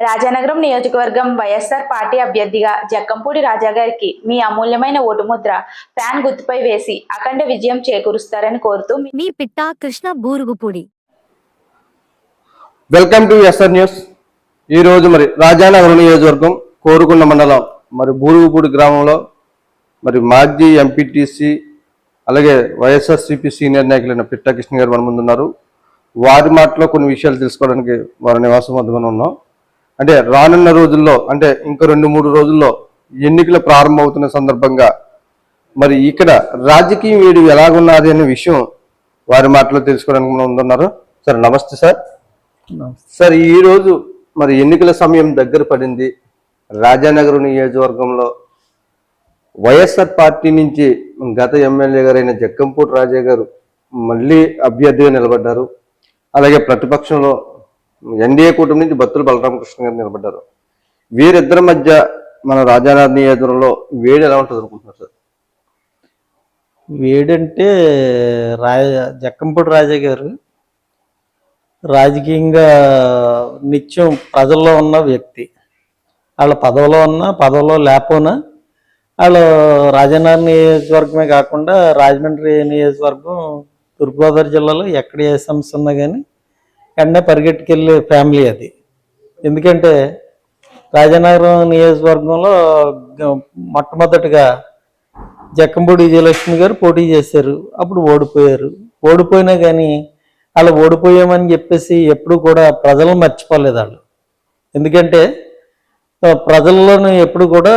రాజానగరం నియోజకవర్గం వైఎస్ఆర్ పార్టీ అభ్యర్థిగా జక్కంపూడి రాజా గారికి మీ అమూల్యమైన ఓటు ముద్ర ఫ్యాన్ గుర్తుపై వేసి అఖండ విజయం చేకూరుస్తారని కోరుతూ మీ Pitta Krishna Burugupudi. Welcome to SR news. ఈ రోజు మరి రాజానగరం నియోజకవర్గం కోరుకున్న మండలం మరి బూరుగుపూడి గ్రామంలో మరి మాజీ ఎంపీటీసీ అలాగే వైఎస్ఆర్సీపీ సీనియర్ నాయకులైన పిట్టా కృష్ణ గారు మన ముందు ఉన్నారు వారి మాటలో కొన్ని విషయాలు తెలుసుకోవడానికి వారి నివాసం వద్దగానే ఉన్నాం. అంటే రానున్న రోజుల్లో అంటే ఇంకా రెండు మూడు రోజుల్లో ఎన్నికలు ప్రారంభమవుతున్న సందర్భంగా మరి ఇక్కడ రాజకీయ వేడి ఎలాగున్నది అనే విషయం వారి మాటలో తెలుసుకోవడానికి మనం ముందున్నారు సార్ నమస్తే సార్. సార్ ఈ రోజు మరి ఎన్నికల సమయం దగ్గర పడింది. రాజానగరం నియోజకవర్గంలో వైఎస్ఆర్ పార్టీ నుంచి గత ఎమ్మెల్యే గారైన జక్కంపూడి రాజా గారు మళ్ళీ అభ్యర్థిగా నిలబడ్డారు. అలాగే ప్రతిపక్షంలో ఎన్డీఏ కూటమి నుంచి బత్తుల బలరామకృష్ణ గారు నిలబడ్డారు. వీరిద్దరి మధ్య మన రాజానగరం నియోజకవర్గంలో వేడి ఎలా ఉంటుంది అనుకుంటున్నారు సార్? వేడంటే రాజ జక్కంపూడి రాజా గారు రాజకీయంగా నిత్యం ప్రజల్లో ఉన్న వ్యక్తి. వాళ్ళ పదవిలో ఉన్నా పదవిలో లేకపోయినా వాళ్ళు రాజనగర్ నియోజకవర్గమే కాకుండా రాజమండ్రి నియోజకవర్గం తూర్పుగోదావరి జిల్లాలో ఎక్కడ ఏ సమస్య ఉన్నా కానీ వెంటనే పరిగెట్టుకెళ్ళే ఫ్యామిలీ అది. ఎందుకంటే రాజనగరం నియోజకవర్గంలో మొట్టమొదటిగా జక్కంపూడి విజయలక్ష్మి గారు పోటీ చేశారు. అప్పుడు ఓడిపోయారు. ఓడిపోయినా కానీ వాళ్ళు ఓడిపోయామని చెప్పేసి ఎప్పుడు కూడా ప్రజలను మర్చిపోలేదు వాళ్ళు ఎందుకంటే ప్రజల్లోనూ ఎప్పుడు కూడా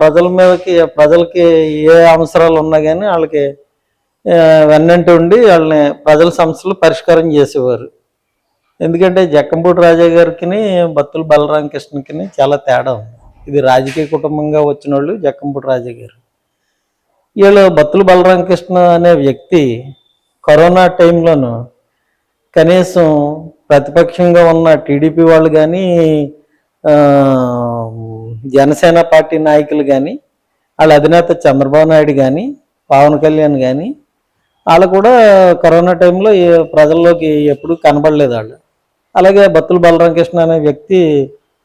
ప్రజల మీదకి ప్రజలకి ఏ అవసరాలు ఉన్నా కానీ వాళ్ళకి వెన్నంటి ఉండి వాళ్ళని ప్రజల సమస్యలు పరిష్కారం చేసేవారు. ఎందుకంటే జక్కంపూడి రాజా గారికి బత్తుల బలరామకృష్ణకి చాలా తేడా ఉంది. ఇది రాజకీయ కుటుంబంగా వచ్చిన వాళ్ళు జక్కంపూడి రాజా గారు. వీళ్ళు బత్తుల బలరామకృష్ణ అనే వ్యక్తి కరోనా టైంలోను కనీసం ప్రతిపక్షంగా ఉన్న టీడీపీ వాళ్ళు కానీ జనసేన పార్టీ నాయకులు కానీ వాళ్ళ అధినేత చంద్రబాబు నాయుడు కానీ పవన్ కళ్యాణ్ కానీ వాళ్ళు కూడా కరోనా టైంలో ప్రజల్లోకి ఎప్పుడు కనబడలేదు వాళ్ళు. అలాగే బత్తుల బలరామకృష్ణ అనే వ్యక్తి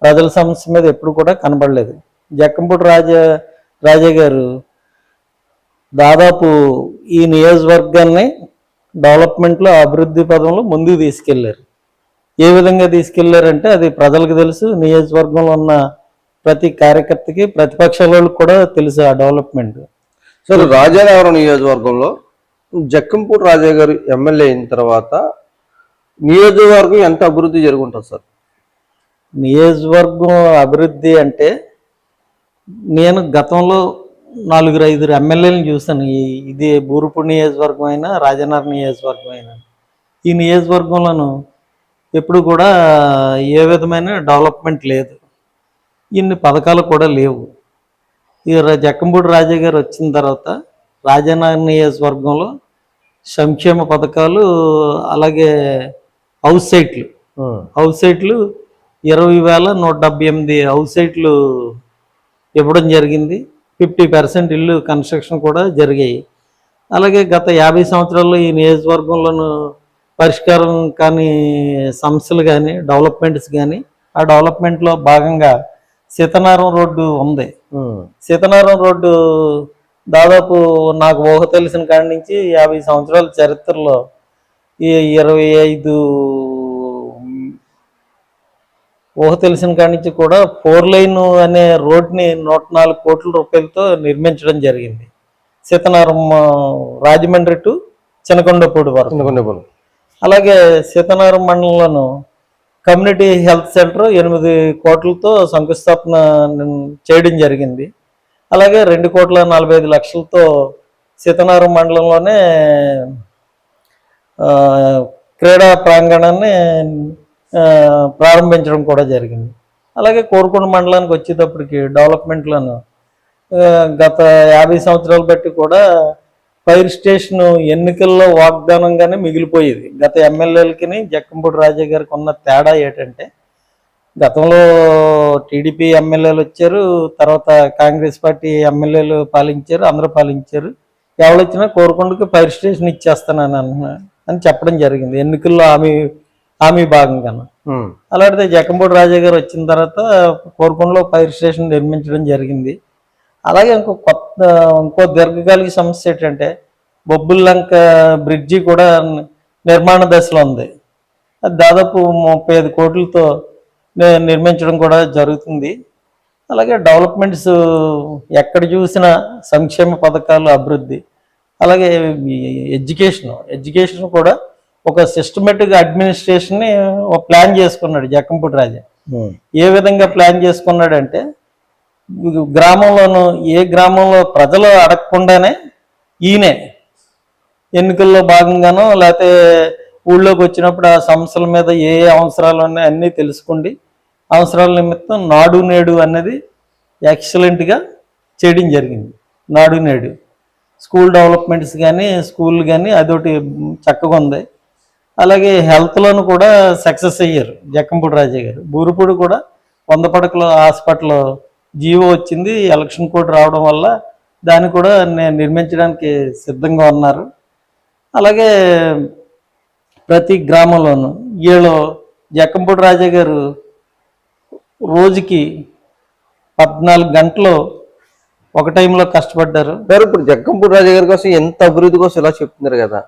ప్రజల సమస్య మీద ఎప్పుడు కూడా కనబడలేదు. జక్కంపూడి రాజా రాజా గారు దాదాపు ఈ నియోజకవర్గాన్ని డెవలప్మెంట్లో అభివృద్ధి పదంలో ముందుకు తీసుకెళ్ళారు. ఏ విధంగా తీసుకెళ్ళారంటే అది ప్రజలకు తెలుసు నియోజకవర్గంలో ఉన్న ప్రతి కార్యకర్తకి ప్రతిపక్షాలకు కూడా తెలుసు ఆ డెవలప్మెంట్. సో రాజానగరం నియోజకవర్గంలో జక్కంపూడి రాజా గారు ఎమ్మెల్యే అయిన తర్వాత నియోజకవర్గం ఎంత అభివృద్ధి జరుగుంటుంది సార్? నియోజకవర్గం అభివృద్ధి అంటే నేను గతంలో నాలుగురు ఐదుగురు ఎమ్మెల్యేలను చూశాను. ఇది బూరుపూడి నియోజకవర్గం అయినా రాజనగర్ నియోజకవర్గం అయినా. ఈ నియోజకవర్గంలోనూ ఎప్పుడు కూడా ఏ విధమైన డెవలప్మెంట్ లేదు. ఇన్ని పథకాలు కూడా లేవు. ఈ జక్కంపూడి రాజా గారు వచ్చిన తర్వాత రాజనగర్ నియోజకవర్గంలో సంక్షేమ పథకాలు అలాగే హౌస్ సైట్లు. హౌస్ సైట్లు ఇరవై వేల నూట డెబ్బై ఎనిమిది హౌస్ సైట్లు ఇవ్వడం జరిగింది. ఫిఫ్టీ పర్సెంట్ ఇల్లు కన్స్ట్రక్షన్ కూడా జరిగాయి. అలాగే గత యాభై సంవత్సరాల్లో ఈ నియోజకవర్గంలోను పరిష్కారం కానీ సమస్యలు కానీ డెవలప్మెంట్స్ కానీ ఆ డెవలప్మెంట్లో భాగంగా సీతనారం రోడ్డు ఉంది. సీతనారం రోడ్డు దాదాపు నాకు ఊహ తెలిసిన కాడి నుంచి యాభై సంవత్సరాల చరిత్రలో ఇరవై ఐదు ఊహ తెలిసిన కాడి నుంచి కూడా ఫోర్ లైన్ అనే రోడ్ని నూట నాలుగు కోట్ల రూపాయలతో నిర్మించడం జరిగింది. సీతనారం రాజమండ్రి టు చినకొండపూడి వరకు. చిన్నకొండపల్లి అలాగే సీతనారం మండలంలోను కమ్యూనిటీ హెల్త్ సెంటర్ ఎనిమిది కోట్లతో శంకుస్థాపన చేయడం జరిగింది. అలాగే రెండు కోట్ల నలభై ఐదు లక్షలతో సీతనారం మండలంలోనే క్రీడా ప్రాంగణాన్ని ప్రారంభించడం కూడా జరిగింది. అలాగే కోరుకొండ మండలానికి వచ్చేటప్పటికి డెవలప్మెంట్లను గత యాభై సంవత్సరాలు బట్టి కూడా ఫైర్ స్టేషన్ ఎన్నికల్లో వాగ్దానంగానే మిగిలిపోయేది. గత ఎమ్మెల్యేలకి జక్కంపూడి రాజా గారికి ఉన్న తేడా ఏంటంటే గతంలో టీడీపీ ఎమ్మెల్యేలు వచ్చారు తర్వాత కాంగ్రెస్ పార్టీ ఎమ్మెల్యేలు పాలించారు అందరూ పాలించారు. ఎవరు వచ్చినా కోరుకుంటూ ఫైర్ స్టేషన్ ఇచ్చేస్తానని అన్న అని చెప్పడం జరిగింది. ఎన్నికల్లో హామీ హామీ భాగంగా ఉమ్, అలాంటిది జక్కంపూడి రాజా గారు వచ్చిన తర్వాత కోరుకొండలో ఫైర్ స్టేషన్ నిర్మించడం జరిగింది. అలాగే ఇంకో కొత్త ఇంకో దీర్ఘకాలిక సమస్య ఏంటంటే బొబ్బుల్లంక బ్రిడ్జి కూడా నిర్మాణ దశలో ఉంది. అది దాదాపు ముప్పై ఐదు కోట్లతో నిర్మించడం కూడా జరుగుతుంది. అలాగే డెవలప్మెంట్స్ ఎక్కడ చూసినా సంక్షేమ పథకాలు అభివృద్ధి. అలాగే ఎడ్యుకేషన్ ఎడ్యుకేషన్ కూడా ఒక సిస్టమేటిక్ అడ్మినిస్ట్రేషన్ని ఒక ప్లాన్ చేసుకున్నాడు జక్కంపూడి రాజా. ఏ విధంగా ప్లాన్ చేసుకున్నాడంటే గ్రామంలోను ఏ గ్రామంలో ప్రజలు అడగకుండానే ఈయనే ఎన్నికల్లో భాగంగానో లేకపోతే ఊళ్ళోకి వచ్చినప్పుడు ఆ సమస్యల మీద ఏ ఏ అవసరాలు ఉన్నాయో అన్నీ తెలుసుకోండి అవసరాల నిమిత్తం నాడు నేడు అన్నది ఎక్సలెంట్గా చేయడం జరిగింది. నాడు నేడు. స్కూల్ డెవలప్మెంట్స్ కానీ స్కూల్ కానీ అదొకటి చక్కగా ఉంది. అలాగే హెల్త్లోను కూడా సక్సెస్ అయ్యారు జక్కంపూడి రాజా గారు. బూరుపూడి కూడా వంద పడకల హాస్పిటల్ జీవో వచ్చింది. ఎలక్షన్ కోడ్ రావడం వల్ల దాన్ని కూడా నేను నిర్మించడానికి సిద్ధంగా ఉన్నారు. అలాగే ప్రతి గ్రామంలోనూ వీళ్ళు జక్కంపూడి రాజా గారు రోజుకి పద్నాలుగు గంటలు ఒక టైంలో కష్టపడ్డారు. సార్ ఇప్పుడు జగ్గంపూడి రాజా గారి కోసం ఎంత అభివృద్ధి కోసం ఇలా చెప్తున్నారు కదా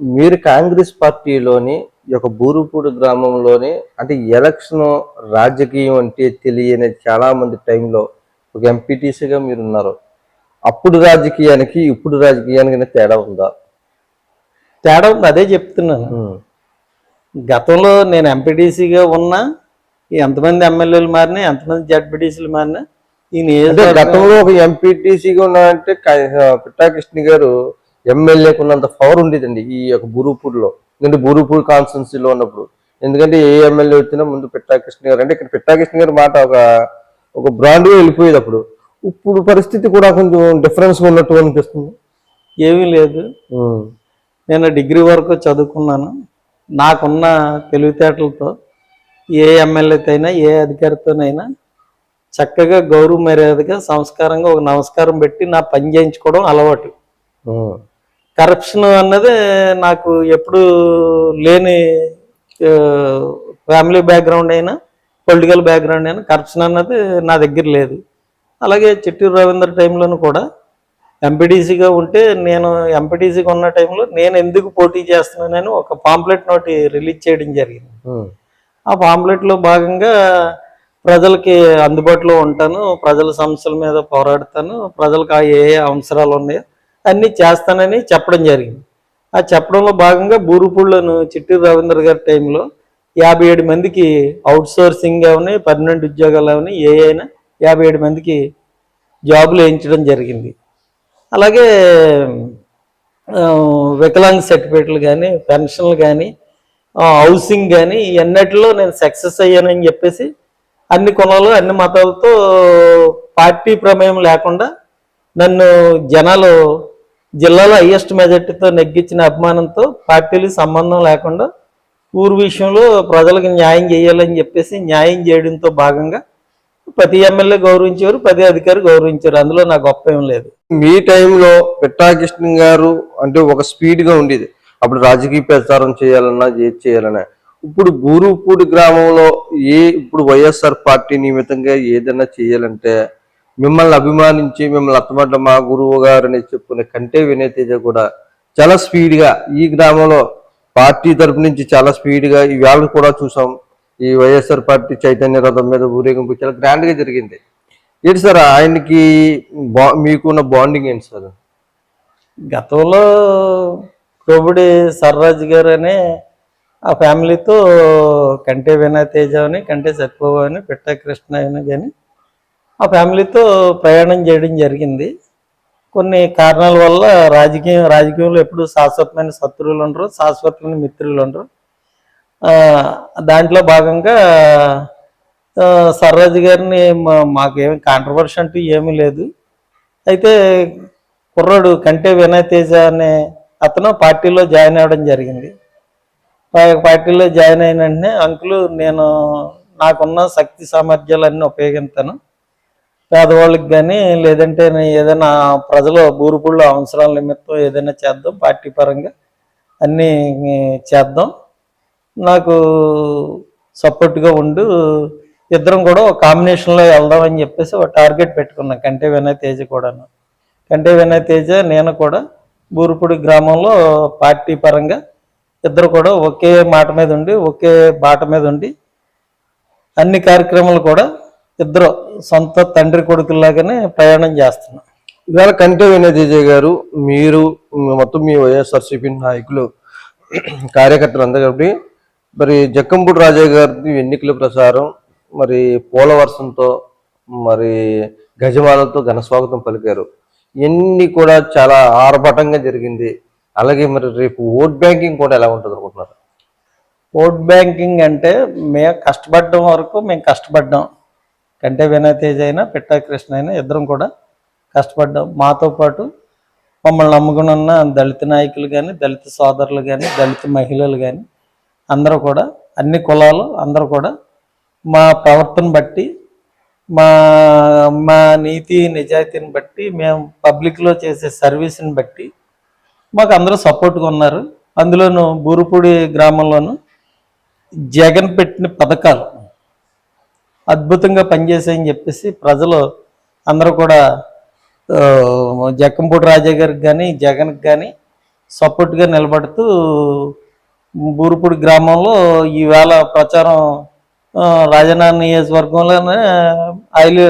మీరు కాంగ్రెస్ పార్టీలోని యొక్క బూరుపూడి గ్రామంలోని అంటే ఎలక్షన్ రాజకీయం అంటే తెలియని చాలా మంది టైంలో ఒక ఎంపీటీసీగా మీరు ఉన్నారు. అప్పుడు రాజకీయానికి ఇప్పుడు రాజకీయానికి తేడా ఉందా? తేడా ఉంది అదే చెప్తున్నాను. గతంలో నేను ఎంపీటీసీగా ఉన్నా ఎంతమంది ఎమ్మెల్యేలు మారినా ఎంతమంది జడ్పీటీసీలు మారినా గతంలో ఒక ఎంపీటీసీగా ఉన్నారంటే క- పిట్టాకృష్ణ గారు ఎమ్మెల్యేకి ఉన్నంత పవర్ ఉండేదండి ఈ యొక్క బూరుపూడిలో ఎందుకంటే బూరుపూడి కాన్స్టిట్యున్సీలో ఉన్నప్పుడు. ఎందుకంటే ఏ ఎమ్మెల్యే వచ్చినా ముందు పిట్టాకృష్ణ గారు అంటే ఇక్కడ పిట్టాకృష్ణ గారి మాట ఒక ఒక బ్రాండ్గా వెళ్ళిపోయేది అప్పుడు. ఇప్పుడు పరిస్థితి కూడా కొంచెం డిఫరెన్స్ ఉన్నట్టు అనిపిస్తుంది. ఏమీ లేదు. నేను డిగ్రీ వరకు చదువుకున్నాను. నాకున్న తెలివితేటలతో ఏ ఎమ్మెల్యేతో అయినా ఏ అధికారితోనైనా చక్కగా గౌరవ మర్యాదగా సంస్కారంగా ఒక నమస్కారం పెట్టి నా పని చేయించుకోవడం అలవాటు. కరప్షన్ అన్నది నాకు ఎప్పుడు లేని ఫ్యామిలీ బ్యాక్గ్రౌండ్ అయినా పొలిటికల్ బ్యాక్గ్రౌండ్ అయినా కరప్షన్ అన్నది నా దగ్గర లేదు. అలాగే చిట్టూరు రవీంద్ర టైంలోనూ కూడా ఎంపీటీసీగా ఉంటే నేను ఎంపీటీసీగా ఉన్న టైంలో నేను ఎందుకు పోటీ చేస్తున్నానని ఒక పాంప్లెట్ నోటి రిలీజ్ చేయడం జరిగింది. ఆ. పాంప్లెట్లో భాగంగా ప్రజలకి అందుబాటులో ఉంటాను ప్రజల సమస్యల మీద పోరాడతాను ప్రజలకు ఆ ఏ అవసరాలు ఉన్నాయో అన్నీ చేస్తానని చెప్పడం జరిగింది. ఆ చెప్పడంలో భాగంగా బూరుపూళ్ళను చిట్టూరు రవీంద్ర గారి టైంలో యాభై ఏడు మందికి అవుట్ సోర్సింగ్ అవని పర్మనెంట్ ఉద్యోగాలు అవని ఏ అయినా యాభై ఏడు మందికి జాబులు వేయించడం జరిగింది. అలాగే వికలాంగ్ సర్టిఫికేట్లు కానీ పెన్షన్లు కానీ హౌసింగ్ కానీ ఇవన్నిటిలో నేను సక్సెస్ అయ్యానని చెప్పేసి అన్ని కులాలు అన్ని మతాలతో పార్టీ ప్రమేయం లేకుండా నన్ను జనాలు జిల్లాలో హయ్యెస్ట్ మెజార్టీతో నెగ్గించిన అభిమానంతో పార్టీలు సంబంధం లేకుండా ఊరు విషయంలో ప్రజలకు న్యాయం చేయాలని చెప్పేసి న్యాయం చేయడంతో భాగంగా ప్రతి ఎమ్మెల్యే గౌరవించారు ప్రతి అధికారి గౌరవించారు అందులో నాకు గొప్ప ఏం లేదు. మీ టైంలో పిట్టాకృష్ణ గారు అంటే ఒక స్పీడ్గా ఉండేది. అప్పుడు రాజకీయ ప్రచారం చేయాలన్నా ఏది చేయాలన్నా. ఇప్పుడు గురుపూడి గ్రామంలో ఏ ఇప్పుడు వైఎస్ఆర్ పార్టీ నిమిత్తంగా ఏదైనా చేయాలంటే మిమ్మల్ని అభిమానించి మిమ్మల్ని అత్తమాట మా గురువు గారు అని చెప్పుకునే కంటే వినయ్ తేజ కూడా చాలా స్పీడ్గా ఈ గ్రామంలో పార్టీ తరపు నుంచి చాలా స్పీడ్గా ఈ వేళ కూడా చూసాం. ఈ వైఎస్ఆర్ పార్టీ చైతన్య రథం మీద ఊరేగింపు చాలా గ్రాండ్గా జరిగింది. ఏంటి సార్ ఆయనకి బా మీకున్న బాండింగ్ ఏంటి సార్? గతంలో కోవిడి సర్రాజ్ గారు అనే ఆ ఫ్యామిలీతో కంటే వినయ్ తేజ అని కంటే సత్యబాబు అని పిట్ట కృష్ణ అయినా కానీ ఆ ఫ్యామిలీతో ప్రయాణం చేయడం జరిగింది. కొన్ని కారణాల వల్ల రాజకీయం రాజకీయంలో ఎప్పుడు శాశ్వతమైన శత్రువులు ఉండరు శాశ్వతమైన మిత్రులు ఉండరు. దాంట్లో భాగంగా ఆ, సర్రాజ్ గారిని మా- మాకేమి కాంట్రవర్షి అంటూ ఏమీ లేదు. అయితే కుర్రాడు కంటే వినయ్ తేజ అనే అతను పార్టీలో జాయిన్ అవ్వడం జరిగింది. పార్టీలో జాయిన్ అయిన వెంటనే అంకులు నేను నాకున్న శక్తి సామర్థ్యాలన్నీ ఉపయోగిస్తాను పేదవాళ్ళకి కానీ లేదంటే నేను ఏదైనా ప్రజల బూరుపుళ్ళ అవసరాల నిమిత్తం ఏదైనా చేద్దాం పార్టీ పరంగా అన్నీ చేద్దాం. నాకు సపోర్ట్గా ఉండు ఇద్దరం కూడా ఒక కాంబినేషన్లో వెళ్దామని చెప్పేసి ఒక టార్గెట్ పెట్టుకున్నాం కంటే వినయ్ తేజ కూడాను. కంటే వినయ్ తేజ నేను కూడా బూరుపూడి గ్రామంలో పార్టీ పరంగా ఇద్దరు కూడా ఒకే మాట మీద ఉండి ఒకే బాట మీద ఉండి అన్ని కార్యక్రమాలు కూడా ఇద్దరు సొంత తండ్రి కొడుకుల్లాగానే ప్రయాణం చేస్తున్నాం ఇవాళ కంటే వినయ్ గారు మీరు మొత్తం మీ వైఎస్ఆర్సీపీ నాయకులు కార్యకర్తలు అందరూ కాబట్టి మరి జక్కంపూడి రాజా గారి ఎన్నికల ప్రచారం మరి పోలవర్షంతో మరి గజమాలతో ఘనస్వాగతం పలికారు. ఇవన్నీ కూడా చాలా ఆర్భటంగా జరిగింది. అలాగే మరి రేపు ఓట్ బ్యాంకింగ్ కూడా ఎలా ఉంటుంది అనుకుంటున్నారు? ఓట్ బ్యాంకింగ్ అంటే మేము కష్టపడడం వరకు మేము కష్టపడ్డాం. కంటే వినయ్ తేజ్ అయినా పిట్టా కృష్ణ అయినా ఇద్దరం కూడా కష్టపడ్డాం. మాతో పాటు మమ్మల్ని నమ్ముకుని ఉన్న దళిత నాయకులు కానీ దళిత సోదరులు కానీ దళిత మహిళలు కానీ అందరూ కూడా అన్ని కులాలు అందరూ కూడా మా ప్రవర్తన బట్టి మా మా నీతి నిజాయితీని బట్టి మేము పబ్లిక్లో చేసే సర్వీస్ని బట్టి మాకు అందరూ సపోర్ట్గా ఉన్నారు. అందులోను బూరుపూడి గ్రామంలోను జగన్ పెట్టిన పథకాలు అద్భుతంగా పనిచేసాయని చెప్పేసి ప్రజలు అందరూ కూడా జక్కంపూడి రాజా గారికి కానీ జగన్కి కానీ సపోర్ట్గా నిలబడుతూ బూరుపూడి గ్రామంలో ఈవేళ ప్రచారం ఆ, నియోజకవర్గంలోనే హైలే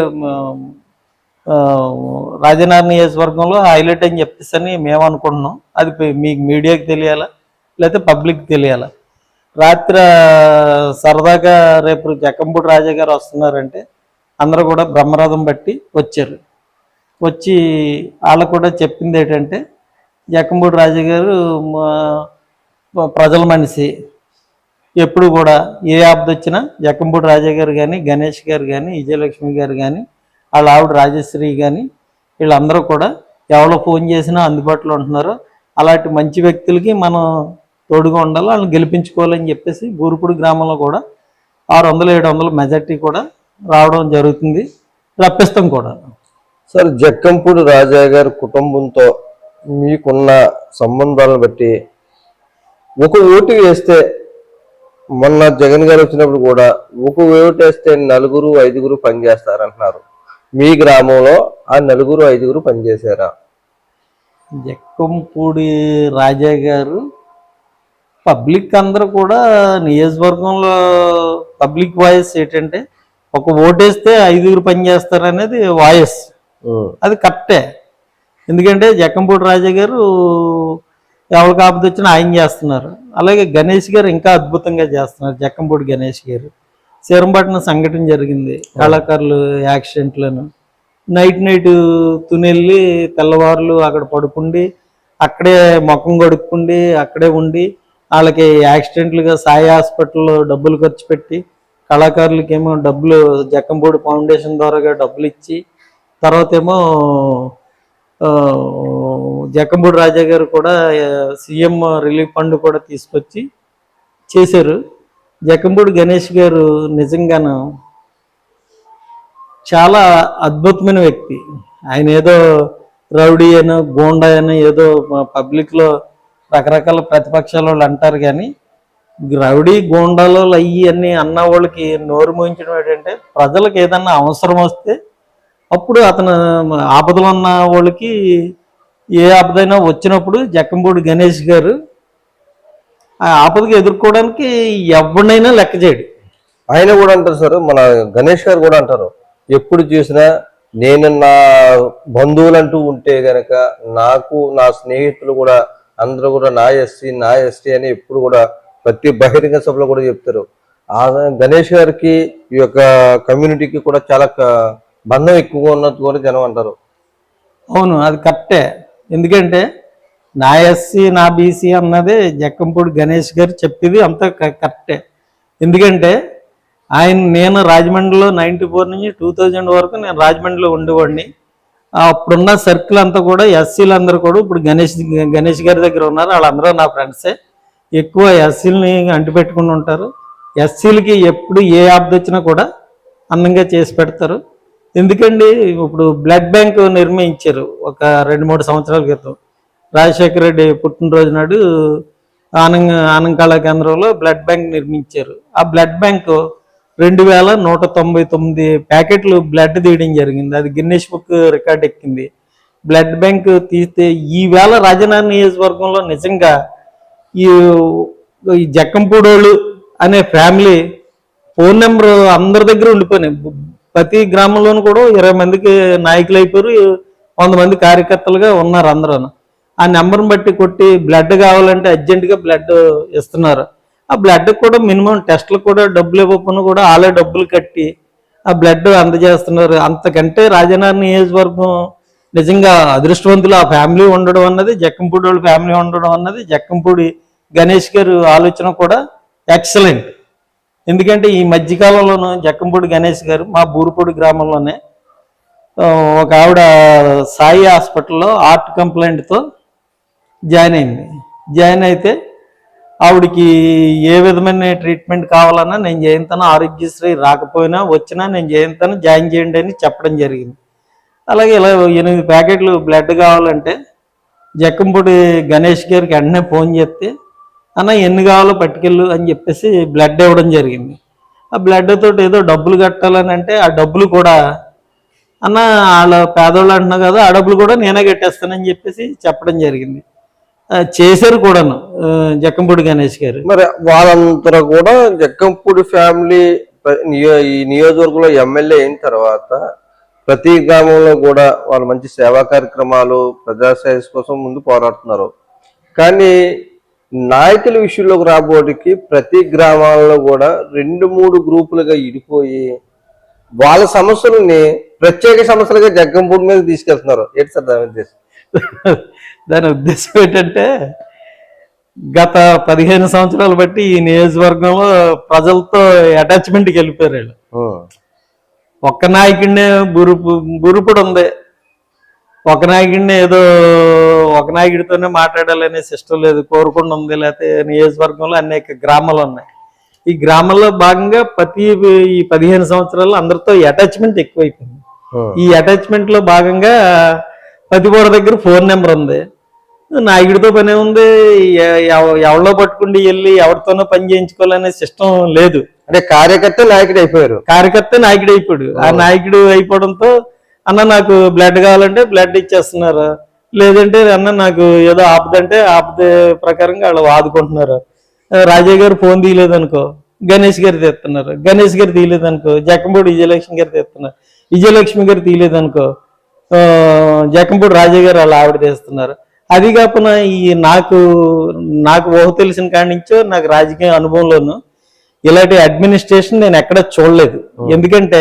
రాజనగర్ నియోజకవర్గంలో హైలైట్ అని చెప్పేసి మేము అనుకుంటున్నాం. అది మీకు మీడియాకి తెలియాలా? లేకపోతే పబ్లిక్ తెలియాలా? రాత్రి సరదాగా రేపు జక్కంపూడి రాజా గారు వస్తున్నారంటే అందరూ కూడా బ్రహ్మరథం బట్టి వచ్చారు. వచ్చి వాళ్ళు కూడా చెప్పింది ఏంటంటే జక్కంపూడి రాజా గారు మా ప్రజల మనిషి. ఎప్పుడు కూడా ఏ ఆపద వచ్చినా జక్కంపూడి రాజా గారు కానీ గణేష్ గారు కానీ విజయలక్ష్మి గారు కానీ వాళ్ళ ఆవిడ రాజశ్రీ కానీ వీళ్ళందరూ కూడా ఎవరో ఫోన్ చేసినా అందుబాటులో ఉంటున్నారు అలాంటి మంచి వ్యక్తులకి మనం తోడుగా ఉండాలి. వాళ్ళని గెలిపించుకోవాలని చెప్పేసి బూరుపూడి గ్రామంలో కూడా ఆరు వందలు ఏడు వందల మెజార్టీ కూడా రావడం జరుగుతుంది. రప్పిస్తాం కూడా. సార్ జక్కంపూడి రాజా గారి కుటుంబంతో మీకున్న సంబంధాలను బట్టి ఒక ఓటు వేస్తే మొన్న జగన్ గారు వచ్చినప్పుడు కూడా ఒక ఓటు వేస్తే నలుగురు ఐదుగురు పనిచేస్తారంటున్నారు. మీ గ్రామంలో ఆ నలుగురు ఐదుగురు పనిచేశారా? జక్కంపూడి రాజా గారు పబ్లిక్ అందరూ కూడా నియోజకవర్గంలో పబ్లిక్ వాయిస్ ఏంటంటే ఒక ఓటేస్తే ఐదుగురు పనిచేస్తారు అనేది వాయిస్. అది కరెక్టే. ఎందుకంటే జక్కంపూడి రాజా గారు ఎవరికి ఆపద వచ్చినా ఆయన చేస్తున్నారు. అలాగే గణేష్ గారు ఇంకా అద్భుతంగా చేస్తున్నారు జక్కంపూడి గణేష్ గారు. శరంపట్నం సంఘటన జరిగింది. కళాకారులు యాక్సిడెంట్లను. నైట్ నైట్ తునెళ్ళి తెల్లవారులు అక్కడ పడుకుండి అక్కడే ముఖం కడుక్కుండి అక్కడే ఉండి వాళ్ళకి యాక్సిడెంట్లుగా సాయి హాస్పిటల్లో డబ్బులు ఖర్చు పెట్టి కళాకారులకి ఏమో డబ్బులు జక్కంపూడి ఫౌండేషన్ ద్వారాగా డబ్బులు ఇచ్చి తర్వాత ఏమో జక్కంపూడి రాజా గారు కూడా సీఎం రిలీఫ్ ఫండ్ కూడా తీసుకొచ్చి చేశారు. జక్కంపూడి గణేష్ గారు నిజంగాను చాలా అద్భుతమైన వ్యక్తి. ఆయన ఏదో రౌడీ అని గోండా అని ఏదో పబ్లిక్లో రకరకాల ప్రతిపక్షాల వాళ్ళు అంటారు కానీ రౌడీ గోండాలో అయ్యి అన్ని అన్న వాళ్ళకి నోరు మోయించడం ఏంటంటే ప్రజలకు ఏదన్నా అవసరం వస్తే అప్పుడు అతను ఆపదలు ఉన్న వాళ్ళకి ఏ ఆపదైనా వచ్చినప్పుడు జక్కంపూడి గణేష్ గారు ఆ ఆపదకి ఎదుర్కోవడానికి ఎవరినైనా లెక్క చేయడు. ఆయన కూడా అంటారు సార్ మన గణేష్ గారు కూడా అంటారు ఎప్పుడు చూసినా నేను నా బంధువులంటూ ఉంటే గనక నాకు నా స్నేహితులు కూడా అందరూ కూడా నా ఎస్సీ నా ఎస్టీ అని ఎప్పుడు కూడా ప్రతి బహిరంగ సభలో కూడా చెప్తారు. ఆ గణేష్ గారికి ఈ యొక్క కమ్యూనిటీకి కూడా చాలా బంధం ఎక్కువగా ఉన్నట్టు కూడా జనం అంటారు. అవును అది కరెక్టే. ఎందుకంటే నా ఎస్సీ నా బీసీ అన్నది జక్కంపూడి గణేష్ గారు చెప్పేది అంత క- కరెక్టే. ఎందుకంటే ఆయన నేను రాజమండ్రిలో నైంటీ ఫోర్ నుంచి టూ థౌజండ్ వరకు నేను రాజమండ్రిలో ఉండేవాడిని. అప్పుడున్న సర్కిల్ అంతా కూడా ఎస్సీలు అందరూ కూడా ఇప్పుడు గణేష్ గణేష్ గారి దగ్గర ఉన్నారు. వాళ్ళందరూ నా ఫ్రెండ్సే. ఎక్కువ ఎస్సీలని అంటిపెట్టుకుని ఉంటారు. ఎస్సీలకి ఎప్పుడు ఏ ఆబ్ది వచ్చినా కూడా అందంగా చేసి పెడతారు. ఎందుకండి ఇప్పుడు బ్లడ్ బ్యాంక్ నిర్మించారు ఒక రెండు మూడు సంవత్సరాల క్రితం. రాజశేఖర రెడ్డి పుట్టినరోజు నాడు ఆనంద ఆనంకాళ కేంద్రంలో బ్లడ్ బ్యాంక్ నిర్మించారు. ఆ బ్లడ్ బ్యాంక్ రెండు వేల నూట తొంభై తొమ్మిది ప్యాకెట్లు బ్లడ్ తీయడం జరిగింది. అది గిన్నెస్ బుక్ రికార్డ్ ఎక్కింది. బ్లడ్ బ్యాంక్ తీస్తే ఈవేళ వేళ నియోజకవర్గంలో నిజంగా ఈ ఈ జక్కంపూడోళ్ళు అనే ఫ్యామిలీ ఫోన్ నెంబర్ అందరి దగ్గర ఉండిపోయినాయి. ప్రతి గ్రామంలోనూ కూడా ఇరవై మందికి నాయకులు అయిపోయారు. వంద మంది కార్యకర్తలుగా ఉన్నారు అందరూ ఆ నెంబర్ని బట్టి కొట్టి బ్లడ్ కావాలంటే అర్జెంటుగా బ్లడ్ ఇస్తున్నారు. ఆ బ్లడ్ కూడా మినిమం టెస్ట్లు కూడా డబ్బులు ఇవ్వకుండా కూడా వాళ్ళే డబ్బులు కట్టి ఆ బ్లడ్ అందజేస్తున్నారు. అంతకంటే రాజనగర్ నియోజకవర్గం నిజంగా అదృష్టవంతులు ఆ ఫ్యామిలీ ఉండడం అన్నది జక్కంపూడి వాళ్ళ ఫ్యామిలీ ఉండడం అన్నది జక్కంపూడి గణేష్ గారు ఆలోచన కూడా ఎక్సలెంట్. ఎందుకంటే ఈ మధ్యకాలంలోనూ జక్కంపూడి గణేష్ గారు మా బూరుపూడి గ్రామంలోనే ఒక ఆవిడ సాయి హాస్పిటల్లో ఆర్ట్ కంప్లైంట్తో జాయిన్ అయింది. జాయిన్ అయితే ఆవిడకి ఏ విధమైన ట్రీట్మెంట్ కావాలన్నా నేను జయంతను ఆరోగ్యశ్రీ రాకపోయినా వచ్చినా నేను జయంతను జాయిన్ చేయండి అని చెప్పడం జరిగింది. అలాగే ఇలా ఎనిమిది ప్యాకెట్లు బ్లడ్ కావాలంటే జక్కంపూడి గణేష్ గారికి వెంటనే ఫోన్ చేస్తే అన్న ఎన్ని కావాలో పట్టుకెళ్ళు అని చెప్పేసి బ్లడ్ ఇవ్వడం జరిగింది. ఆ బ్లడ్ తోటి ఏదో డబ్బులు కట్టాలని అంటే ఆ డబ్బులు కూడా అన్న వాళ్ళ పేదవాళ్ళు అంటున్నావు కదా ఆ డబ్బులు కూడా నేనే కట్టేస్తానని చెప్పేసి చెప్పడం జరిగింది. చేశారు కూడాను జక్కంపూడి గణేష్ గారు. మరి వాళ్ళంతా కూడా జక్కంపూడి ఫ్యామిలీ ఈ నియోజకవర్గంలో ఎమ్మెల్యే అయిన తర్వాత ప్రతి గ్రామంలో కూడా వాళ్ళు మంచి సేవా కార్యక్రమాలు ప్రజాసేవ కోసం ముందు పోరాడుతున్నారు. కానీ నాయకుల విషయంలోకి రాబోటికి ప్రతి గ్రామాల్లో కూడా రెండు మూడు గ్రూపులుగా ఇడిపోయి వాళ్ళ సమస్యలని ప్రత్యేక సమస్యలుగా జగ్గంపూడి మీద తీసుకెళ్తున్నారు. ఏంటి సార్ దాని ఉద్దేశం? దాని ఉద్దేశం ఏంటంటే గత పదిహేను సంవత్సరాలు బట్టి ఈ నియోజకవర్గంలో ప్రజలతో అటాచ్మెంట్కి వెళ్ళిపోయారు వీళ్ళు. ఒక్క నాయకుడినే బురుపు బురుపుడు ఉంది ఒక నాయకుడిని ఏదో ఒక నాయకుడితోనే మాట్లాడాలనే సిస్టమ్ లేదు కోరుకుండా ఉంది లేకపోతే నియోజకవర్గంలో అనేక గ్రామాలు ఉన్నాయి ఈ గ్రామాల్లో భాగంగా ప్రతి ఈ పదిహేను సంవత్సరాలు అందరితో అటాచ్మెంట్ ఎక్కువైపోయింది. ఈ అటాచ్మెంట్లో భాగంగా ప్రతిపూర దగ్గర ఫోన్ నెంబర్ ఉంది. నాయకుడితో పని ఉంది. ఎవరిలో పట్టుకుండి వెళ్ళి ఎవరితోనో పని చేయించుకోవాలనే సిస్టమ్ లేదు. అంటే కార్యకర్త నాయకుడు అయిపోయారు. కార్యకర్త నాయకుడు అయిపోయాడు. ఆ నాయకుడు అయిపోవడంతో అన్న నాకు బ్లడ్ కావాలంటే బ్లడ్ ఇచ్చేస్తున్నారు. లేదంటే అన్న నాకు ఏదో ఆపదంటే ఆపద ప్రకారంగా వాళ్ళు ఆదుకుంటున్నారు ఆ, రాజయ్య గారు ఫోన్ తీయలేదు అనుకో గణేష్ గారు తెస్తున్నారు. గణేష్ గారు తీయలేదు అనుకో జక్కంపూడి విజయలక్ష్మి గారు తెస్తున్నారు. విజయలక్ష్మి గారు తీయలేదు అనుకో ఆ, జక్కంపూడి రాజయ్య గారు వాళ్ళ ఆవిడ తెస్తున్నారు. అది కాకుండా ఈ నాకు నాకు ఊహ తెలిసిన కాడి నుంచో నాకు రాజకీయ అనుభవంలోను ఇలాంటి అడ్మినిస్ట్రేషన్ నేను ఎక్కడ చూడలేదు. ఎందుకంటే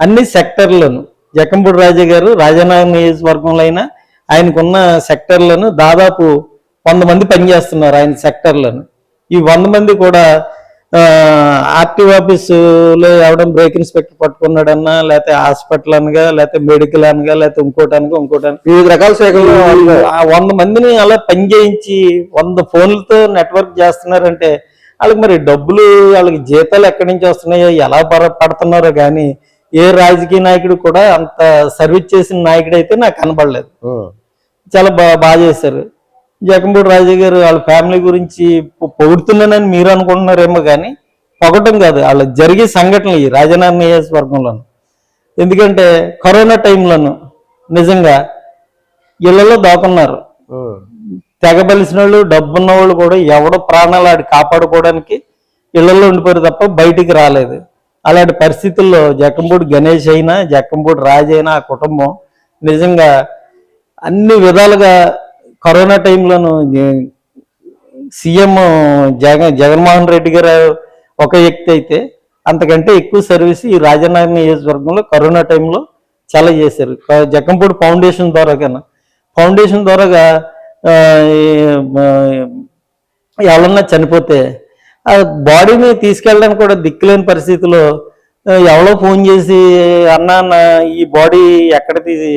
అన్ని సెక్టర్లను జకంపూడి రాజా గారు రాజానగర్ నియోజకవర్గంలో అయినా ఆయనకున్న సెక్టర్లను దాదాపు వంద మంది పనిచేస్తున్నారు ఆయన సెక్టర్లను. ఈ వంద మంది కూడా ఆర్టీ ఆఫీసులో ఎవడం బ్రేక్ ఇన్స్పెక్టర్ పట్టుకున్నాడన్నా లేకపోతే హాస్పిటల్ అనగా లేకపోతే మెడికల్ అనగా లేకపోతే ఇంకోటి అనగా ఇంకోటి వివిధ రకాల శాఖలు ఆ వంద మందిని అలా పని చేయించి వంద ఫోన్లతో నెట్వర్క్ చేస్తున్నారంటే వాళ్ళకి మరి డబ్బులు వాళ్ళకి జీతాలు ఎక్కడి నుంచి వస్తున్నాయో ఎలా పర పడుతున్నారో కానీ ఏ రాజకీయ నాయకుడు కూడా అంత సర్వీస్ చేసిన నాయకుడు అయితే నాకు కనబడలేదు. చాలా బా బాగా చేశారు. జగన్మోహన్ రాజు గారు వాళ్ళ ఫ్యామిలీ గురించి పొగుడుతున్నానని మీరు అనుకుంటున్నారేమో కానీ పొగటం కాదు. వాళ్ళ జరిగే సంఘటనలు ఈ రాజనగర్ నియోజకవర్గంలోను. ఎందుకంటే కరోనా టైంలోను నిజంగా ఇళ్ళలో దాకున్నారు. తెగబలిసిన వాళ్ళు డబ్బున్న వాళ్ళు కూడా ఎవడో ప్రాణాలు ఆడి కాపాడుకోవడానికి ఇళ్ళలో ఉండిపోయారు తప్ప బయటికి రాలేదు. అలాంటి పరిస్థితుల్లో జక్కంపూడి గణేష్ అయినా జక్కంపూడి రాజు అయినా ఆ కుటుంబం నిజంగా అన్ని విధాలుగా కరోనా టైంలోను సీఎం జగన్ జగన్మోహన్ రెడ్డి గారు ఒక వ్యక్తి అయితే అంతకంటే ఎక్కువ సర్వీస్ ఈ రాజనగర్ నియోజకవర్గంలో కరోనా టైంలో చాలా చేశారు. క- జక్కంపూడి ఫౌండేషన్ ద్వారా కన్నా. ఫౌండేషన్ ద్వారాగా ఎవరన్నా చనిపోతే ఆ బాడీని తీసుకెళ్ళడానికి కూడా దిక్కులేని పరిస్థితిలో ఎవరో ఫోన్ చేసి అన్న ఈ బాడీ ఎక్కడ తీసి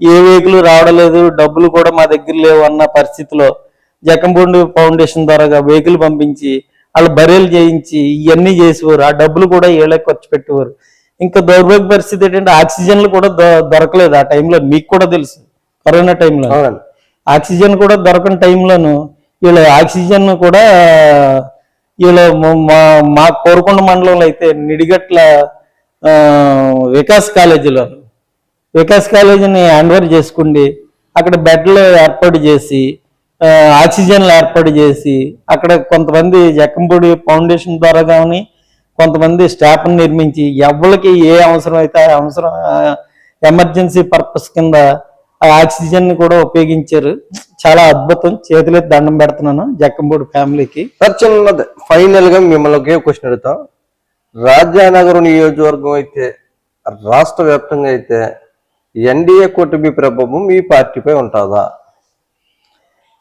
ఏ వెహికల్ రావడం లేదు డబ్బులు కూడా మా దగ్గర లేవు అన్న పరిస్థితిలో జకంపూడి ఫౌండేషన్ ద్వారా వెహికల్ పంపించి వాళ్ళు బరేలు చేయించి ఇవన్నీ చేసేవారు. ఆ డబ్బులు కూడా ఏళ్ళకి ఖర్చు పెట్టేవారు. ఇంకా దౌర్భాగ్య పరిస్థితి ఏంటంటే ఆక్సిజన్లు కూడా దొ- దొరకలేదు ఆ టైంలో మీకు కూడా తెలుసు. కరోనా టైంలో ఆక్సిజన్ కూడా దొరకని టైంలోను వీళ్ళ ఆక్సిజన్ కూడా వీళ్ళ మ- కోరుకొండ మండలంలో అయితే నిడిగట్ల వికాస్ కాలేజీలో వికాస్ కాలేజీని హ్యాండ్ ఓవర్ చేసుకుండి అక్కడ బెడ్లు ఏర్పాటు చేసి ఆక్సిజన్లు ఏర్పాటు చేసి అక్కడ కొంతమంది జక్కంపూడి ఫౌండేషన్ ద్వారా కానీ కొంతమంది స్టాఫ్ని నిర్మించి ఎవరికి ఏ అవసరం అయితే ఆ అవసరం ఎమర్జెన్సీ పర్పస్ కింద ఆ ఆక్సిజన్ని కూడా ఉపయోగించారు. చాలా అద్భుతం. చేతులెత్తి దండం పెడుతున్నాను జక్కంపూడి ఫ్యామిలీకి. సార్ చిన్నది. ఫైనల్గా మిమ్మల్ని ఒకే క్వశ్చన్ అడుగుతాం. రాజానగరం నియోజకవర్గం అయితే రాష్ట్ర వ్యాప్తంగా అయితే ఎన్డీఏ కూటమి ప్రభావం మీ పార్టీపై ఉంటుందా?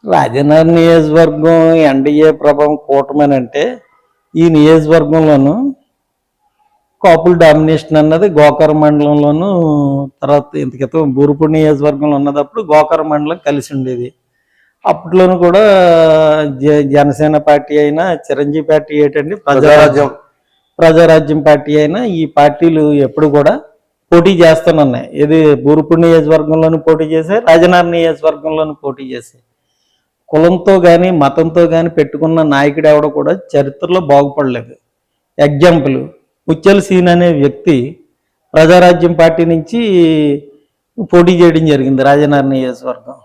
రాజనగర్ నియోజకవర్గం ఎన్డీఏ ప్రభావం కూటమేనంటే ఈ నియోజకవర్గంలోను కాపుల డామినేషన్ అన్నది గోకర మండలంలోను తర్వాత ఇంత క్రితం బూరుపూడి నియోజకవర్గంలో ఉన్నదప్పుడు గోకర మండలం కలిసి ఉండేది. అప్పట్లోను కూడా జనసేన పార్టీ అయినా చిరంజీవి పార్టీ ఏంటండి ప్రజారాజ్యం. ప్రజారాజ్యం పార్టీ అయినా ఈ పార్టీలు ఎప్పుడు కూడా పోటీ చేస్తున్నాయి ఇది బూరుపూడి నియోజకవర్గంలోనూ పోటీ చేశాయి రాజనగర్ నియోజకవర్గంలోనూ పోటీ చేశాయి కులంతో కానీ మతంతో కానీ పెట్టుకున్న నాయకుడు ఎవడ కూడా చరిత్రలో బాగుపడలేదు. ఎగ్జాంపుల్ ముచ్చల్ సీన్ అనే వ్యక్తి ప్రజారాజ్యం పార్టీ నుంచి పోటీ చేయడం జరిగింది రాజనగర్ నియోజకవర్గం.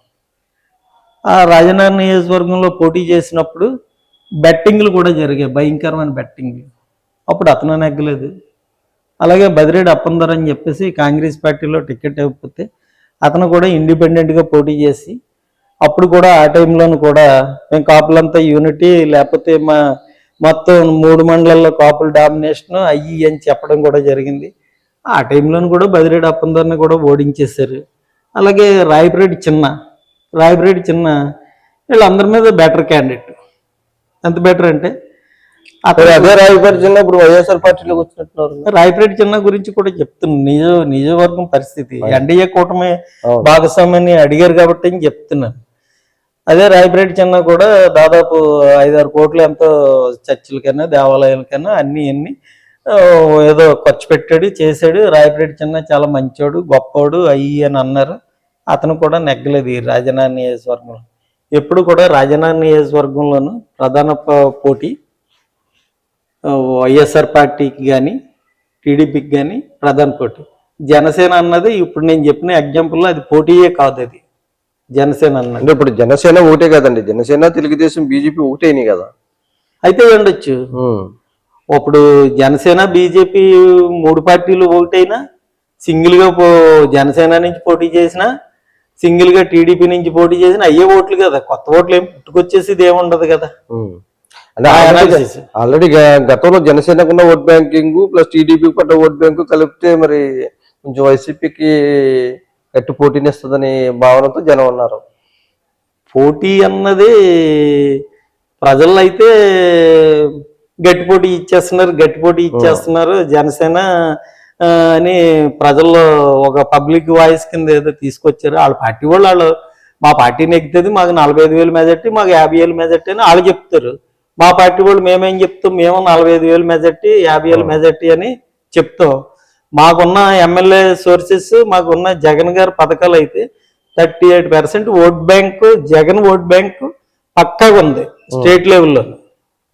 ఆ రాజనగర్ నియోజకవర్గంలో పోటీ చేసినప్పుడు బెట్టింగ్లు కూడా జరిగాయి భయంకరమైన బెట్టింగ్లు. అప్పుడు అతను నెగ్గలేదు. అలాగే బదిరేడు అప్పందర్ అని చెప్పేసి కాంగ్రెస్ పార్టీలో టికెట్ ఇవ్వకపోతే అతను కూడా ఇండిపెండెంట్గా పోటీ చేసి అప్పుడు కూడా ఆ టైంలోను కూడా మేము కాపులంతా యూనిటీ లేకపోతే మా మొత్తం మూడు మండలాల్లో కాపుల డామినేషన్ అయ్యి అని చెప్పడం కూడా జరిగింది. ఆ టైంలోను కూడా బదిరేడు అప్పందర్ని కూడా ఓడించేశారు. అలాగే రాయపరెడ్డి చిన్న రాయపరెడ్డి చిన్న వీళ్ళందరి మీద బెటర్ క్యాండిడేట్. ఎంత బెటర్ అంటే అదే రాయపరిచిన ఇప్పుడు వైఎస్ఆర్ పార్టీలోకి వచ్చినట్టున్నారు. రాయపరెడ్డి చిన్న గురించి కూడా చెప్తున్నాను నిజ నిజవర్గం పరిస్థితి. ఎన్డీఏ కూటమి. భాగస్వామ్యాన్ని అడిగారు కాబట్టి అని చెప్తున్నాను. అదే రాయపరెడ్డి చిన్న కూడా దాదాపు ఐదారు కోట్లు ఎంతో చర్చిలకైనా దేవాలయాలకైనా అన్ని అన్ని ఏదో ఖర్చు పెట్టాడు చేశాడు. రాయపరెడ్డి చిన్న చాలా మంచోడు గొప్పోడు అయ్యి అని అన్నారు. అతను కూడా నెగ్గలేదు ఈ రాజధాని నియోజకవర్గంలో. ఎప్పుడు కూడా రాజధాని నియోజకవర్గంలోనూ ప్రధాన పోటీ వైఎస్ఆర్ పార్టీకి కానీ టీడీపీకి కానీ ప్రధాన పోటీ. జనసేన అన్నది ఇప్పుడు నేను చెప్పిన ఎగ్జాంపుల్లో అది పోటీయే కాదు అది. జనసేన అన్నది. అంటే ఇప్పుడు జనసేన ఒకటే కదండి. జనసేన తెలుగుదేశం బీజేపీ ఒకటేని కదా. అయితే ఉండొచ్చు. ఇప్పుడు జనసేన బీజేపీ మూడు పార్టీలు ఒకటైనా సింగిల్గా పో జనసేన నుంచి పోటీ చేసినా సింగిల్గా టీడీపీ నుంచి పోటీ చేసినా అయ్యే ఓట్లు కదా. కొత్త ఓట్లు ఏం పుట్టుకొచ్చేసి ఏముండదు కదా. అంటే ఆల్రెడీ గతంలో జనసేనకున్న ఓట్ బ్యాంకింగ్ ప్లస్ టీడీపీకి పడ్డ ఓట్ బ్యాంకు కలిపితే మరి కొంచెం వైసీపీకి గట్టి పోటీనిస్తుందని భావనతో జనం ఉన్నారు పోటీ అన్నది ప్రజల్లో అయితే గట్టి పోటీ ఇచ్చేస్తున్నారు గట్టి పోటీ ఇచ్చేస్తున్నారు. జనసేన అని ప్రజల్లో ఒక పబ్లిక్ వాయిస్ కింద ఏదో తీసుకొచ్చారు. వాళ్ళ పార్టీ వాళ్ళు వాళ్ళు మా పార్టీ నెగ్గుతుంది మాకు నలభై ఐదు వేలు మెజార్టీ మాకు యాభై వేలు మెజార్టీ అని వాళ్ళు చెప్తారు. మా పార్టీ వాళ్ళు మేమేం చెప్తాం? మేము నలభై ఐదు వేలు మెజార్టీ యాభై వేలు మెజార్టీ అని చెప్తాం. మాకున్న ఎమ్మెల్యే సోర్సెస్ మాకున్న జగన్ గారి పథకాలు అయితే thirty eight percent vote bank Jagan vote bank పక్కాగా ఉంది స్టేట్ లెవెల్లో.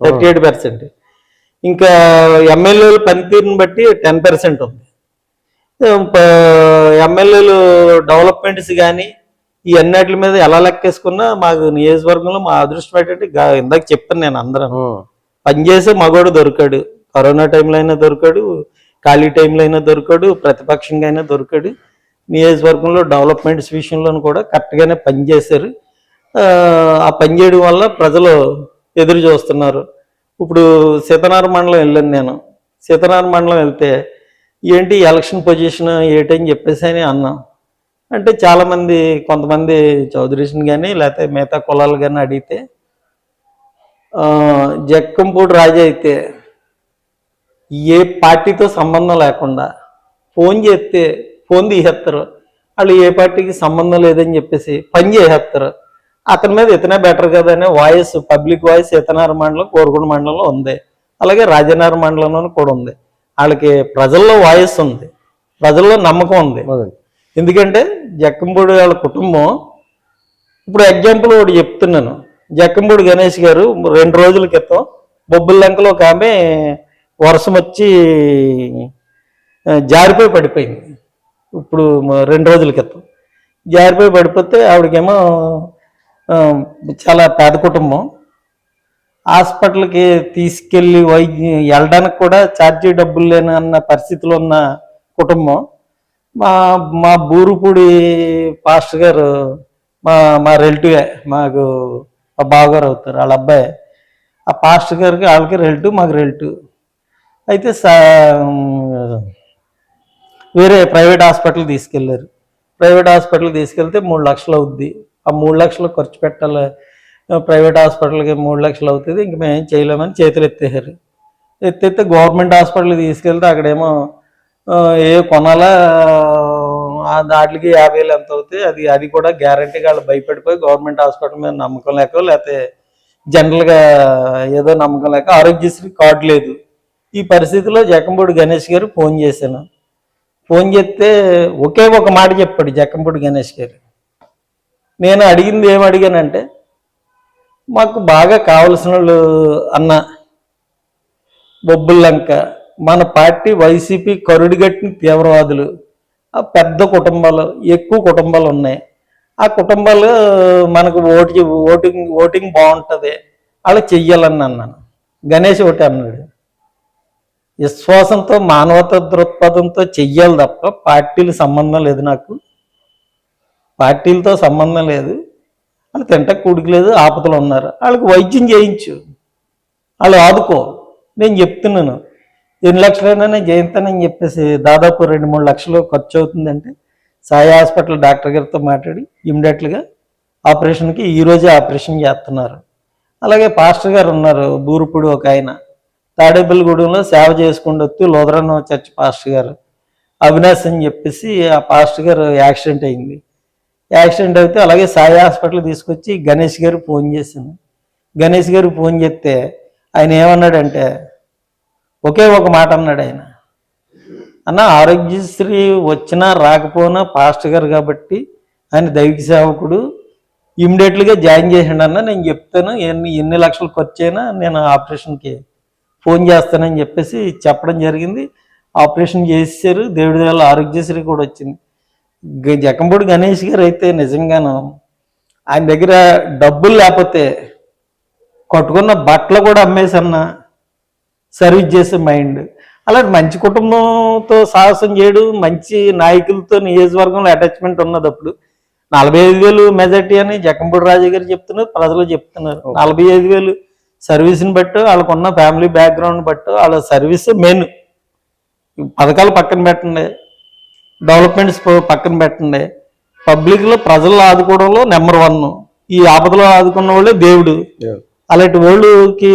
Thirty eight percent. ఇంకా ఎమ్మెల్యేల పనితీరుని బట్టి టెన్ పర్సెంట్ ఉంది. ఎమ్మెల్యేలు డెవలప్మెంట్స్ కానీ ఈ అన్నిటి మీద ఎలా లెక్కేసుకున్నా మాకు నియోజకవర్గంలో మా అదృష్టం ఏంటంటే ఇందాక చెప్పాను నేను అందరం. పనిచేసే మగోడు దొరికాడు. కరోనా టైంలో అయినా దొరికాడు. ఖాళీ టైంలో అయినా దొరికాడు. ప్రతిపక్షంగా అయినా దొరికాడు. నియోజకవర్గంలో డెవలప్మెంట్స్ విషయంలోనూ కూడా కరెక్ట్గానే పనిచేశారు. ఆ, ఆ పని చేయడం వల్ల ప్రజలు ఎదురు చూస్తున్నారు. ఇప్పుడు సీతనార మండలం వెళ్ళాను నేను. సీతనార మండలం వెళ్తే ఏంటి ఎలక్షన్ పొజిషన్ ఏంటని చెప్పేసి అని అన్నాం. అంటే చాలామంది కొంతమంది చౌదరీస్ని కానీ లేకపోతే మిగతా కులాలు కానీ అడిగితే జక్కంపూడి రాజా అయితే ఏ పార్టీతో సంబంధం లేకుండా ఫోన్ చేస్తే ఫోన్ తీసేస్తారు. వాళ్ళు ఏ పార్టీకి సంబంధం లేదని చెప్పేసి పని చేసేస్తారు. అతని మీద ఇతనే బెటర్ కదా అనే వాయిస్ పబ్లిక్ వాయిస్ ఇతనార మండలం కోరుకొండ మండలంలో ఉంది. అలాగే రాజనగర మండలంలో కూడా ఉంది. వాళ్ళకి ప్రజల్లో వాయిస్ ఉంది. ప్రజల్లో నమ్మకం ఉంది. ఎందుకంటే జక్కంపూడి వాళ్ళ కుటుంబం ఇప్పుడు ఎగ్జాంపుల్ ఒకటి చెప్తున్నాను. జక్కంపూడి గణేష్ గారు రెండు రోజుల క్రితం బొబ్బుల లంకలో ఒక ఆమె వర్షం వచ్చి జారిపోయి పడిపోయింది. ఇప్పుడు రెండు రోజుల క్రితం. జారిపోయి పడిపోతే ఆవిడకేమో చాలా పేద కుటుంబం. హాస్పిటల్కి తీసుకెళ్ళి వైద్యం వెళ్ళడానికి కూడా ఛార్జీ డబ్బులు లేని అన్న పరిస్థితిలో ఉన్న కుటుంబం. మా మా బూరుపూడి పాస్టర్ గారు మా మా రిలేటివే మాకు మా బావగారు అవుతారు వాళ్ళ అబ్బాయి. ఆ పాస్టర్ గారికి వాళ్ళకి రిలేటివ్ మాకు రిలేటివ్ అయితే సా వేరే ప్రైవేట్ హాస్పిటల్ తీసుకెళ్ళారు. ప్రైవేట్ హాస్పిటల్ తీసుకెళ్తే మూడు లక్షలు అవుద్ది. ఆ మూడు లక్షలు ఖర్చు పెట్టాలి. ప్రైవేట్ హాస్పిటల్కి మూడు లక్షలు అవుతుంది. ఇంక మేము ఏం చేయలేమని చేతులు ఎత్తేసారు. ఎత్తేస్తే గవర్నమెంట్ హాస్పిటల్కి తీసుకెళ్తే అక్కడేమో ఏ కొనాలా? ఆ దాటికి యాభై వేలు ఎంత అవుతాయి? అది అది కూడా గ్యారంటీ వాళ్ళు భయపడిపోయి గవర్నమెంట్ హాస్పిటల్ మీద నమ్మకం లేక లేకపోతే జనరల్గా ఏదో నమ్మకం లేక ఆరోగ్యశ్రీ కార్డు లేదు. ఈ పరిస్థితిలో జకంపూడి గణేష్ గారు ఫోన్ చేశాను. ఫోన్ చేస్తే ఒకే ఒక మాట చెప్పాడు జక్కంపూడి గణేష్ గారు. నేను అడిగింది ఏం అడిగానంటే మాకు బాగా కావలసిన వాళ్ళు అన్న బొబ్బుల్లంక మన పార్టీ వైసీపీ కరుడుగట్టిన తీవ్రవాదులు ఆ పెద్ద కుటుంబాలు ఎక్కువ కుటుంబాలు ఉన్నాయి. ఆ కుటుంబాలు మనకు ఓటు ఓటింగ్ ఓటింగ్ బాగుంటుంది. అలా చెయ్యాలని అన్నాను. గణేష్ ఒకటి అన్నాడు. విశ్వాసంతో మానవత దృక్పథంతో చెయ్యాలి తప్ప పార్టీలు సంబంధం లేదు నాకు. పార్టీలతో సంబంధం లేదు. వాళ్ళు తింట కూడికి లేదు ఆపదలు ఉన్నారు. వాళ్ళకి వైద్యం చేయించు. వాళ్ళు ఆదుకో. నేను చెప్తున్నాను. ఎన్ని లక్షలైనా నేను చేయిస్తానని చెప్పేసి దాదాపు రెండు మూడు లక్షలు ఖర్చు అవుతుందంటే సాయి హాస్పిటల్ డాక్టర్ గారితో మాట్లాడి ఇమ్మీడియట్గా ఆపరేషన్కి ఈరోజే ఆపరేషన్ చేస్తున్నారు. అలాగే పాస్టర్ గారు ఉన్నారు బూరుపుడు ఒక ఆయన. తాడేపల్లిగూడెంలో సేవ చేసుకుంటూ వస్తూ లోదరన్ చర్చ్ పాస్టర్ గారు. అవినాష్ అని చెప్పేసి ఆ పాస్టర్ గారు యాక్సిడెంట్ అయింది. యాక్సిడెంట్ అయితే అలాగే సాయి హాస్పిటల్ తీసుకొచ్చి గణేష్ గారు ఫోన్ చేసింది. గణేష్ గారు ఫోన్ చేస్తే ఆయన ఏమన్నాడంటే ఒకే ఒక మాట అన్నాడు ఆయన. అన్న ఆరోగ్యశ్రీ వచ్చినా రాకపోయినా పాస్ట్ గారు కాబట్టి ఆయన దైవిక సేవకుడు. ఇమ్మీడియట్లీగా జాయిన్ చేసిండు అన్న నేను చెప్తాను ఎన్ని ఎన్ని లక్షలు ఖర్చు అయినా నేను ఆపరేషన్కి ఫోన్ చేస్తానని చెప్పేసి చెప్పడం జరిగింది. ఆపరేషన్ చేశారు దేవుడి వల్ల ఆరోగ్యశ్రీ కూడా వచ్చింది. గ- జకంపూడి గణేష్ గారు అయితే నిజంగాను ఆయన దగ్గర డబ్బులు లేకపోతే కట్టుకున్న బట్టలు కూడా అమ్మేసన్నా. సర్వీస్ చేసే మైండ్. అలాంటి మంచి కుటుంబంతో సాహసం చేయడు మంచి నాయకులతో నియోజకవర్గంలో అటాచ్మెంట్ ఉన్నదప్పుడు నలభై ఐదు వేలు మెజార్టీ అని జకంపూడి రాజు గారు చెప్తున్నారు ప్రజలు చెప్తున్నారు. నలభై ఐదు వేలు సర్వీస్ని బట్టి వాళ్ళకున్న ఫ్యామిలీ బ్యాక్గ్రౌండ్ బట్టి వాళ్ళ సర్వీస్ మెయిన్ పథకాలు పక్కన పెట్టండి డెవలప్మెంట్స్ పక్కన పెట్టండి. పబ్లిక్లో ప్రజలు ఆదుకోవడంలో నెంబర్ వన్ ఈ ఆపదలో ఆదుకున్న వాళ్ళే దేవుడు. అలాంటి వాళ్ళకి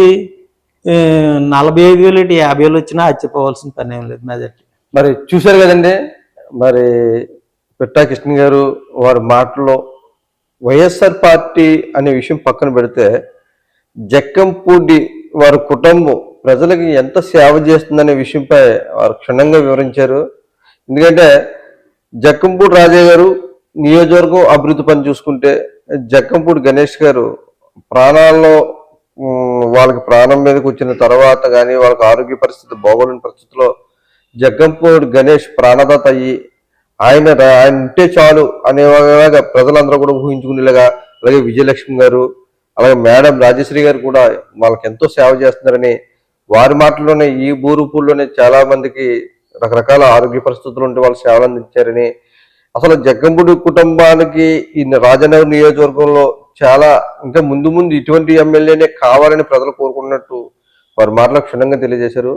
నలభై ఐదు వేలు ఇటు యాభై వేలు వచ్చినా అచ్చిపోవాల్సిన పని ఏం లేదు మెజార్టీ మరి చూశారు కదండి మరి పిట్టా కృష్ణ గారు వారి మాటలో వైఎస్ఆర్ పార్టీ అనే విషయం పక్కన పెడితే జక్కంపూడి వారి కుటుంబం ప్రజలకు ఎంత సేవ చేస్తుందనే విషయంపై వారు క్షుణ్ణంగా వివరించారు. ఎందుకంటే జక్కంపూడి రాజయ్య గారు నియోజకవర్గం అభివృద్ధి పని చూసుకుంటే జక్కంపూడి గణేష్ గారు ప్రాణాల్లో వాళ్ళకి ప్రాణం మీదకి వచ్చిన తర్వాత కానీ వాళ్ళకి ఆరోగ్య పరిస్థితి బాగోలేని పరిస్థితిలో జగ్గంపూడి గణేష్ ప్రాణదాత అయ్యి ఆయన ఆయన ఉంటే చాలు అనేలాగా ప్రజలందరూ కూడా ఊహించుకునేలాగా అలాగే విజయలక్ష్మి గారు అలాగే మేడం రాజశ్రీ గారు కూడా వాళ్ళకి ఎంతో సేవ చేస్తున్నారని వారి మాటల్లోనే ఈ బూరుపూల్లోనే చాలా మందికి రకరకాల ఆరోగ్య పరిస్థితులు ఉంటే వాళ్ళు సేవలు అందించారని అసలు జగ్గంపూడి కుటుంబానికి ఈ రాజనగర్ నియోజకవర్గంలో చాలా ఇంకా ముందు ముందు ఇటువంటి ఎమ్మెల్యేనే కావాలని ప్రజలు కోరుకున్నట్టు వారి మాటలకు క్షుణ్ణంగా తెలియజేశారు.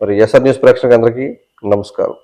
మరి ఎస్ఆర్ న్యూస్ ప్రేక్షకులందరికీ నమస్కారం.